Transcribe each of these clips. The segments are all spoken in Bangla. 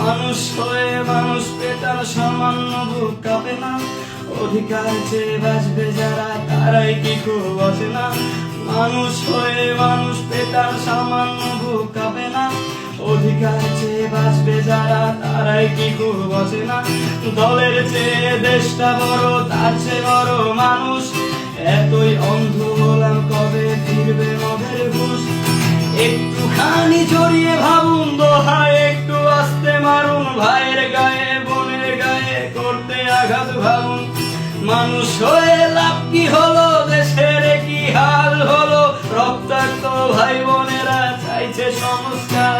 মানুষ হয়ে মানুষ পেটার সামান্য বুক কাঁপে না অধিকার চেয়ে বাঁচবে যারা তারাই কি খুব বসে না মানুষ হয়ে মানুষ পেটার সামান্য বুক কাঁপে না অধিকার তারাই কি খুব বসে না। দলের চেয়ে দেশটা বড়, তার চেয়ে বড় মানুষ। এতই অন্ধ হলাম কবে ফিরবে মদের ঘুষ। একটুখানি জড়িয়ে ভাবুন দোহায়, একটু আস্তে মারুন। ভাইয়ের গায়ে, বোনের গায়ে করতে আঘাত ভাবুন। মানুষ হয়ে লাভ কি হলো? দেশের কি হাল হলো? রক্তাক্ত ভাই বোনেরা চাইছে সংস্কার।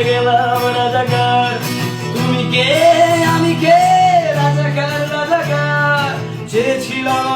হয়ে গেলাম রাজাকার। তুমি কে? আমি কে? রাজাকার রাজাকার। চেয়েছিলাম